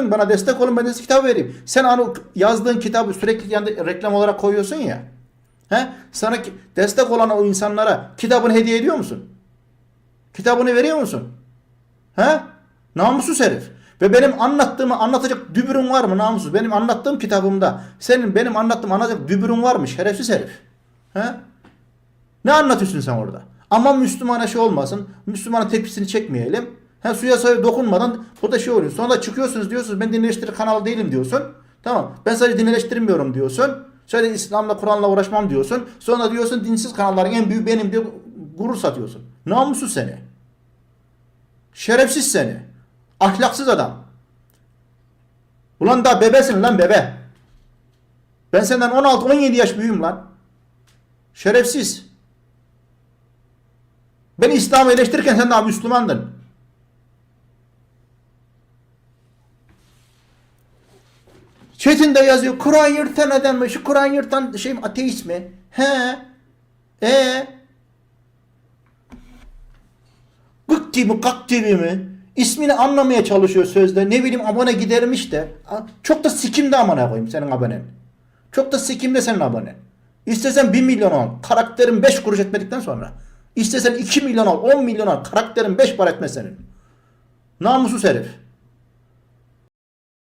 verin bana destek olun ben de size kitap vereyim. Sen hani yazdığın kitabı sürekli yanında reklam olarak koyuyorsun ya. He? Sana destek olan o insanlara kitabını hediye ediyor musun? Kitabını veriyor musun? He? Namussuz herif. Ve benim anlattığımı anlatacak dübürün var mı namussuz? Benim anlattığım kitabımda senin benim anlattığım anlatacak dübürün var mı? Şerefsiz herif. He? Ne anlatıyorsun sen orada? Ama Müslümana şey olmasın. Müslümanın tepkisini çekmeyelim. Ha suya suya dokunmadan burada şey oluyor. Sonra çıkıyorsunuz diyorsunuz ben dinleştiri kanalı değilim diyorsun. Tamam. Ben sadece dinleştirmiyorum diyorsun. Şöyle İslam'la Kur'an'la uğraşmam diyorsun. Sonra diyorsun dinsiz kanalların en büyüğü benim diyor gurur satıyorsun. Namussuz seni. Şerefsiz seni. Ahlaksız adam. Ulan daha bebesin lan bebe. Ben senden 16-17 yaş büyüğüm lan. Şerefsiz. Ben İslam'ı eleştirirken sen daha Müslümandın. Çetin de yazıyor. Kur'an yırtan adam mı? Şu Kur'an yırtan şey mi? Ateist mi? He. E. Gık gibi kak gibi mi? İsmini anlamaya çalışıyor sözde. Ne bileyim abone gidermiş de. Çok da sikimde amına koyayım senin abonen. Çok da sikimde senin abonen. İstesen 1 milyon al. Karakterin 5 kuruş etmedikten sonra. İstesen 2 milyon al. 10 milyon al. Karakterin 5 para etmez senin. Namussuz herif.